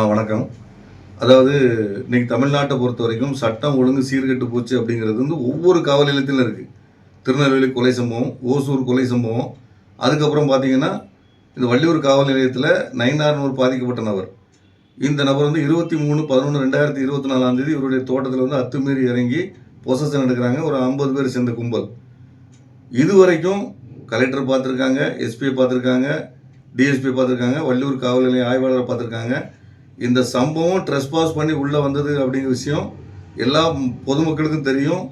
ஆ வணக்கம். அதாவது இன்னைக்கு தமிழ்நாட்டை பொறுத்த வரைக்கும் சட்டம் ஒழுங்கு சீர்கெட்டு போச்சு அப்படிங்கிறது வந்து ஒவ்வொரு காவல் நிலையத்திலும் இருக்குது திருநெல்வேலி கொலை சம்பவம் ஓசூர் கொலை சம்பவம் அதுக்கப்புறம் பார்த்தீங்கன்னா இந்த வள்ளியூர் காவல் நிலையத்தில் நைனார்னு ஒரு பாதிக்கப்பட்ட நபர். இந்த நபர் வந்து இருபத்தி மூணு பதினொன்று ரெண்டாயிரத்தி இருபத்தி நாலாம் தேதி இவருடைய தோட்டத்தில் வந்து அத்துமீறி இறங்கி பொசஷன் எடுக்கிறாங்க. ஒரு ஐம்பது பேர் சேர்ந்த கும்பல். இதுவரைக்கும் கலெக்டர் பார்த்துருக்காங்க எஸ்பியை பார்த்துருக்காங்க டிஎஸ்பி பார்த்துருக்காங்க வள்ளியூர் காவல் நிலைய ஆய்வாளரை பார்த்துருக்காங்க. இந்த சம்பவம் ட்ரெஸ் பாஸ் பண்ணி உள்ளே வந்தது அப்படிங்கிற விஷயம் எல்லா பொதுமக்களுக்கும் தெரியும்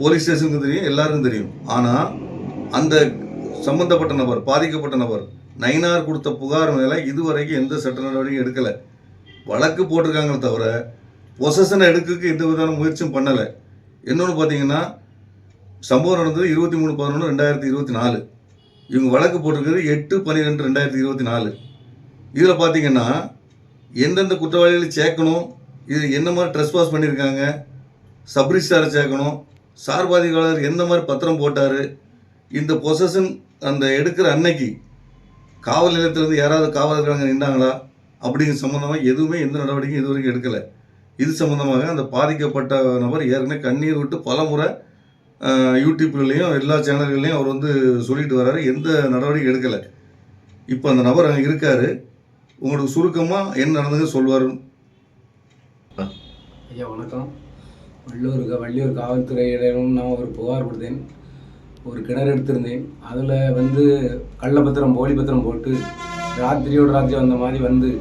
போலீஸ் ஸ்டேஷனுக்கும் தெரியும் எல்லாருக்கும் தெரியும். ஆனால் அந்த சம்பந்தப்பட்ட நபர் பாதிக்கப்பட்ட நபர் நைனார் கொடுத்த புகார் மேலே இதுவரைக்கும் எந்த சட்ட நடவடிக்கையும் எடுக்கலை. வழக்கு போட்டிருக்காங்களே தவிர பொசஷனை எடுக்கிறதுக்கு எந்த விதமான முயற்சியும் பண்ணலை. இன்னொன்று பார்த்தீங்கன்னா சம்பவம் நடந்தது இருபத்தி மூணு பதினொன்று ரெண்டாயிரத்தி இருபத்தி நாலு. இவங்க வழக்கு போட்டிருக்கிறது எட்டு பன்னிரெண்டு ரெண்டாயிரத்தி இருபத்தி நாலு. இதில் பார்த்தீங்கன்னா எந்தெந்த குற்றவாளிகளை சேர்க்கணும்? இது என்ன மாதிரி ட்ரெஸ் பாஸ் பண்ணியிருக்காங்க சப்ரிஸ்டாரை சேர்க்கணும். சார்பாதிகாளர் எந்த மாதிரி பத்திரம் போட்டார்? இந்த பொசஷன் அந்த எடுக்கிற அன்னைக்கு காவல் நிலையத்திலேருந்து யாராவது காவலர்கள் நின்றாங்களா அப்படிங்கிற சம்மந்தமாக எதுவுமே எந்த நடவடிக்கையும் இது வரைக்கும் எடுக்கலை. இது சம்மந்தமாக அந்த பாதிக்கப்பட்ட நபர் ஏற்கனவே கண்ணீர் விட்டு பல முறை யூடியூப்லேயும் எல்லா சேனல்கள்லையும் அவர் வந்து சொல்லிட்டு வர்றாரு எந்த நடவடிக்கை எடுக்கலை. இப்போ அந்த நபர் அங்கே இருக்காரு. உங்களுக்கு சுருக்கமாக என்ன நடந்தது சொல்வார் ஐயா வணக்கம். வள்ளியூர் க- வள்ளியூர் காவல்துறையிடம் நான் ஒரு புகார் கொடுத்தேன். ஒரு கிணறு எடுத்திருந்தேன். அதில் வந்து கள்ளப்பத்திரம் போலி பத்திரம் போட்டு ராத்திரியோடு ராத்திரி வந்த மாதிரி வந்து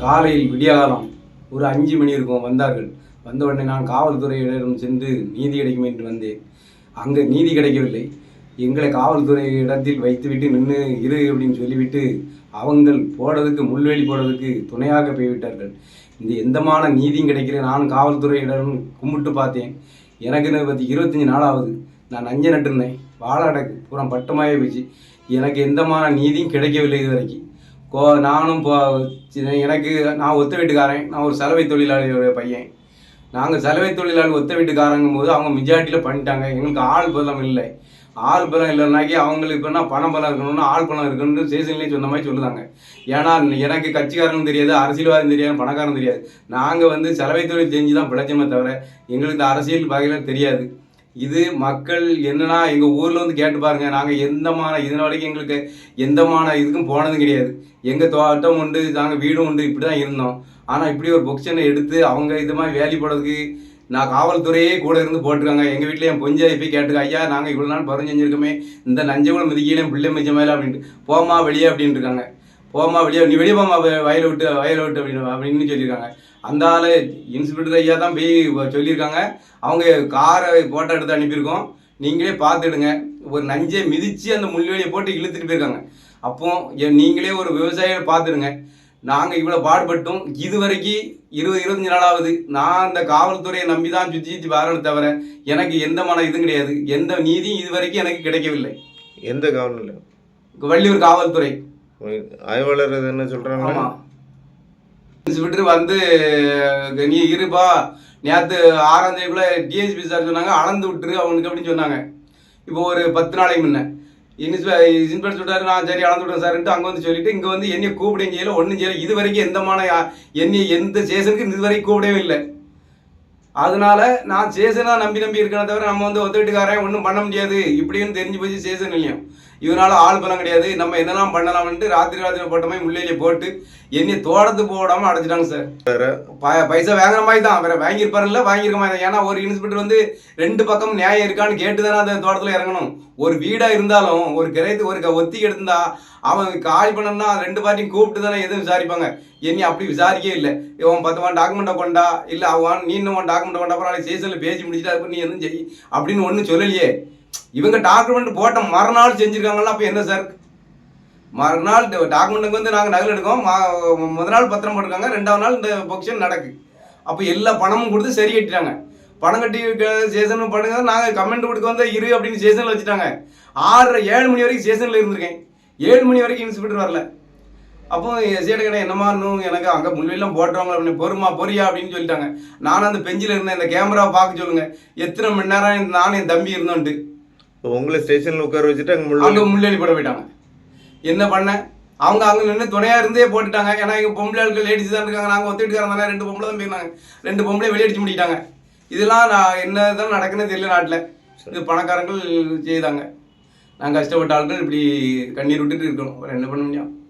காலையில் விடியகாலம் ஒரு அஞ்சு மணி இருக்கும் வந்தார்கள். வந்த உடனே நான் காவல்துறையிடம் சென்று நீதி கிடைக்கும் என்று வந்தேன். அங்கே நீதி கிடைக்கவில்லை. எங்களை காவல்துறை இடத்தில் வைத்துவிட்டு நின்று இரு அப்படின்னு சொல்லிவிட்டு அவங்கள் போடுறதுக்கு முள்வேலி போடுறதுக்கு துணையாக போய்விட்டார்கள். இந்த எந்தமான நீதியும் கிடைக்கல. நான் காவல்துறையிடம் கும்பிட்டு பார்த்தேன். எனக்கு பற்றி இருபத்தஞ்சி நாள் ஆகுது நான் நஞ்ச நட்டுருந்தேன். வாழை அடக்கு. பூரா பட்டமாகவே போச்சு. எனக்கு எந்தமான நீதியும் கிடைக்கவில்லை இது வரைக்கும் கோ நானும் எனக்கு நான் ஒத்த வீட்டுக்காரன். நான் ஒரு சலவை தொழிலாளியோட பையன். நாங்கள் சலவை தொழிலாளி ஒத்த வீட்டுக்காரங்கும் போது அவங்க மெஜாரிட்டியில் பண்ணிட்டாங்க. எங்களுக்கு ஆள் பதம் இல்லை. ஆள் பலம் இல்லைனாக்கி அவங்களுக்கு இப்போனா பணம் பலம் இருக்கணும்னு ஆள் பலம் இருக்கணும்னு ஸ்டேஷன்லேயும் சொன்ன மாதிரி சொல்லுதாங்க. ஏன்னா எனக்கு கட்சிக்காரனும் தெரியாது அரசியல்வாதம் தெரியாது பணக்காரன் தெரியாது. நாங்கள் வந்து செலவை தொழில் தெரிஞ்சு தான் பிழைச்சோமே தவிர எங்களுக்கு இந்த அரசியல் வகையில் தெரியாது. இது மக்கள் என்னன்னா எங்கள் ஊரில் வந்து கேட்டு பாருங்கள் நாங்கள் எந்தமான இதன வரைக்கும் எங்களுக்கு எந்தமான இதுக்கும் போனதும் கிடையாது. எங்கள் தோட்டம் உண்டு நாங்கள் வீடும் உண்டு இப்படி தான் இருந்தோம். ஆனால் இப்படி ஒரு பொக்ஷனை எடுத்து அவங்க இது மாதிரி வேலி போடுறதுக்கு நான் காவல்துறையே கூட இருந்து போட்டிருக்காங்க. எங்கள் வீட்டில் என் பொஞ்சாதி போய் கேட்டுருக்கா ஐயா நாங்கள் இவ்வளோ நாள் பரம் செஞ்சுருக்கோமே இந்த நஞ்சகுளம் மிதிக்கையில பிள்ளை மிச்ச மேலே அப்படின்ட்டு. போமா வெளியே அப்படின்ட்டு இருக்காங்க போமா வெளியே நீ வெளியே போமா வயலை விட்டு வயலை விட்டு அப்படின்னு அப்படின்னு சொல்லியிருக்காங்க. அந்த ஆள் இன்ஸ்பெக்டர் ஐயா தான் போய் சொல்லியிருக்காங்க. அவங்க காரை ஃபோட்டோ எடுத்து அனுப்பியிருக்கோம். நீங்களே பார்த்துடுங்க. ஒரு நஞ்சை மிதித்து அந்த முள்வெளியை போட்டு இழுத்துட்டு போயிருக்காங்க. அப்போ நீங்களே ஒரு விவசாயியை பார்த்துடுங்க. நாங்கள் இவ்வளோ பாடுபட்டும். இது வரைக்கும் இருபது இருபத்தஞ்சு நாளாவது நான் அந்த காவல்துறையை நம்பி தான் சுற்றி சுற்றி வரணும் தவிர எனக்கு எந்த மன இதுவும் கிடையாது. எந்த நீதியும் இது வரைக்கும் எனக்கு கிடைக்கவில்லை. எந்த காவல் வள்ளியூர் காவல்துறை. ஆய்வாளர் என்ன சொல்றாங்க? ஆமா. விட்டு வந்து நீ இருப்பா. நேற்று ஆறாம் தேதிக்குள்ள டிஎஸ்பி சார் சொன்னாங்க அளந்து விட்டுரு அவனுக்கு அப்படின்னு சொன்னாங்க. இப்போ ஒரு பத்து நாளைக்கு முன்ன. இன்ஸ்பெ இன்ஸ்பெக்டர் சொல்றாரு நான் சரி அளந்து விட்டேன் சார்ன்ட்டு அங்கே வந்து சொல்லிட்டு இங்கே வந்து என்னைய கூப்பிடுங்க செய்யல ஒன்றும் செய்யல. இது வரைக்கும் எந்தமான யா- என்னை எந்த ஸ்டேஷனுக்கு இது வரைக்கும் கூப்பிடவே இல்லை. அதனால நான் ஸ்டேஷனாக நம்பி நம்பி இருக்கேனே தவிர நம்ம வந்து ஒத்த வீட்டுக்காரன் ஒன்றும் பண்ண முடியாது. இப்படின்னு தெரிஞ்சு போச்சு ஸ்டேஷன் இல்லையும் இவனால ஆள் பலம் கிடையாது. நம்ம என்னெல்லாம் பண்ணலாம்ன்ட்டு ராத்திரி ராத்திரி போட்ட மாதிரி முள்ளையில போட்டு என்னை தோட்டத்து போடாமல் அடைச்சிட்டாங்க சார். ப- பைசா வாங்குற மாதிரி தான். வேற வாங்கியிருப்பாருல்ல வாங்கியிருக்க மாதிரி தான். ஏன்னா ஒரு இன்ஸ்பெக்டர் வந்து ரெண்டு பக்கம் நியாயம் இருக்கான்னு கேட்டு தானே அந்த தோட்டத்தில் இறங்கணும். ஒரு வீடா இருந்தாலும் ஒரு கிரயத்து ஒரு க- ஒத்திகை எடுத்தா அவன் காலி பண்ணனா ரெண்டு பார்ட்டியும் கூப்பிட்டு தானே எதுவும் விசாரிப்பாங்க. என்னை அப்படி விசாரிக்கவே இல்லை. இவன் பத்து வான் டாக்குமெண்ட்டை கொண்டா இல்லை அவன் நீ இன்னும் டாக்குமெண்ட்டை கொண்டா அப்புறம் சீசனில் பேசி முடிச்சுட்டு அதுக்கு நீ எதுவும் செய் அப்படின்னு ஒன்றும் சொல்லலையே. இவங்க டாக்குமெண்ட் போட்ட மறுநாள் செஞ்சுருக்காங்களா அப்போ என்ன சார் மறுநாள் டாக்குமெண்ட்டுக்கு வந்து நாங்கள் நகல் எடுக்கோம். மா- நாள் பத்திரம் போட்டிருக்காங்க ரெண்டாவது நாள் இந்த பொக்ஷன் நடக்கு. அப்போ எல்லா பணமும் கொடுத்து சரி கட்டிட்டாங்க. பணம் கட்டி சேசன் பண்ணுங்க நாங்கள் கமெண்ட் கொடுக்க வந்து இரு அப்படின்னு சேசனில் வச்சுட்டாங்க. ஆறு ஏழு மணி வரைக்கும் சேசனில் இருந்திருக்கேன். ஏழு மணி வரைக்கும் இன்ஸ்பெக்டர் வரல. அப்போ சேடகடை என்னமா இன்னும் எனக்கு அங்கே முன்வெல்லாம் போட்டுருவாங்க அப்படின்னு பொறுமா பொரியா அப்படின்னு சொல்லிட்டாங்க. நானும் அந்த பெஞ்சில் இருந்தேன் இந்த கேமரா பார்க்க சொல்லுங்க. எத்தனை மணி நேரம் நானும் என் தம்பி இருந்தோன்ட்டு. உங்களை ஸ்டேஷனில் உட்கார வச்சுட்டு அங்கே அங்கே முள்ளேலி போட போயிட்டாங்க. என்ன பண்ணேன் அவங்க அங்கே நின்று துணையாக இருந்தே போட்டுட்டாங்க. ஏன்னா எங்கள் பொம்பளை ஆட்கள் லேடிஸ் தான் இருக்காங்க. நாங்கள் ஒத்துட்டுக்காரங்க ரெண்டு பொம்பளை தான் போயிருந்தாங்க. ரெண்டு பொம்பளை வெளியடிச்சு முடிட்டாங்க. இதெல்லாம் நான் என்ன தான் நடக்குன்னு தெரியல நாட்டில். இது பணக்காரங்கள் செய்தாங்க. நாங்கள் கஷ்டப்பட்ட ஆட்கள் இப்படி கண்ணீர் விட்டுட்டு இருக்கணும். என்ன பண்ண முடியும்?